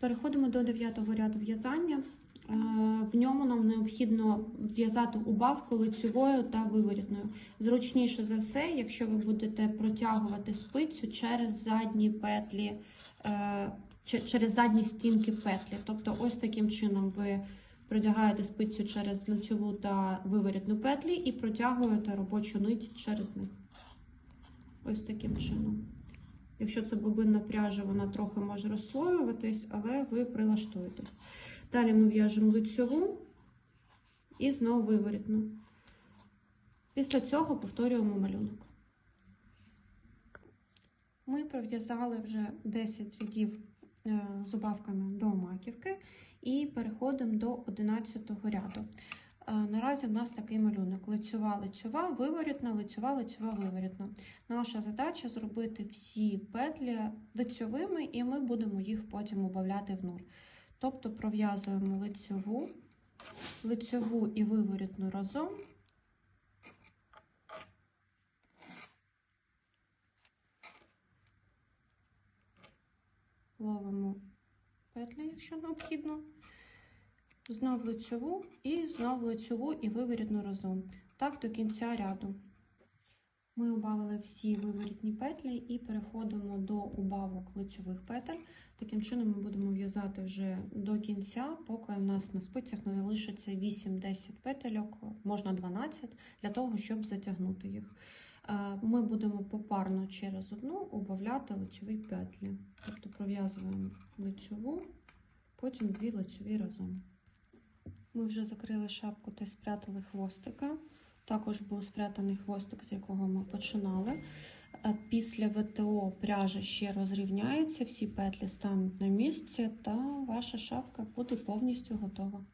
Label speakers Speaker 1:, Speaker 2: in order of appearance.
Speaker 1: Переходимо до дев'ятого ряду в'язання. Е, В ньому нам необхідно в'язати убавку лицьовою та виворітною. Зручніше за все, якщо ви будете протягувати спицю через задні петлі, е, через задні стінки петлі. Тобто, ось таким чином ви продягаєте спицю через лицьову та виворітну петлі і протягуєте робочу нить через них. Ось таким чином. Якщо це бобинна пряжа, вона трохи може розслоюватись, але ви прилаштуєтесь. Далі ми в'яжемо лицьову і знову виворітну. Після цього повторюємо малюнок. Ми пров'язали вже 10 рядів е, з убавками до маківки і переходимо до 11 ряду. Е, Наразі в нас такий малюнок: лицьова, лицьова, виворітна, лицьова, лицьова, виворітна. Наша задача зробити всі петлі лицьовими, і ми будемо їх потім убавляти в нур. Тобто пров'язуємо лицьову, лицьову і виворітну разом. Ловимо петлі, якщо необхідно. Знов лицьову і знов лицьову і виворітну разом. Так до кінця ряду. Ми убавили всі виворітні петлі і переходимо до убавок лицьових петель. Таким чином ми будемо в'язати вже до кінця, поки у нас на спицях не залишиться 8-10 петельок, можна 12, для того, щоб затягнути їх. Е, Ми будемо попарно через одну убавляти лицьові петлі. Тобто пров'язуємо лицьову, потім дві лицьові разом. Ми вже закрили шапку та спрятали хвостика. Також був спрятаний хвостик, з якого ми починали. Е, Після ВТО пряжа ще розрівняється, всі петлі стануть на місці, та ваша шапка буде повністю готова.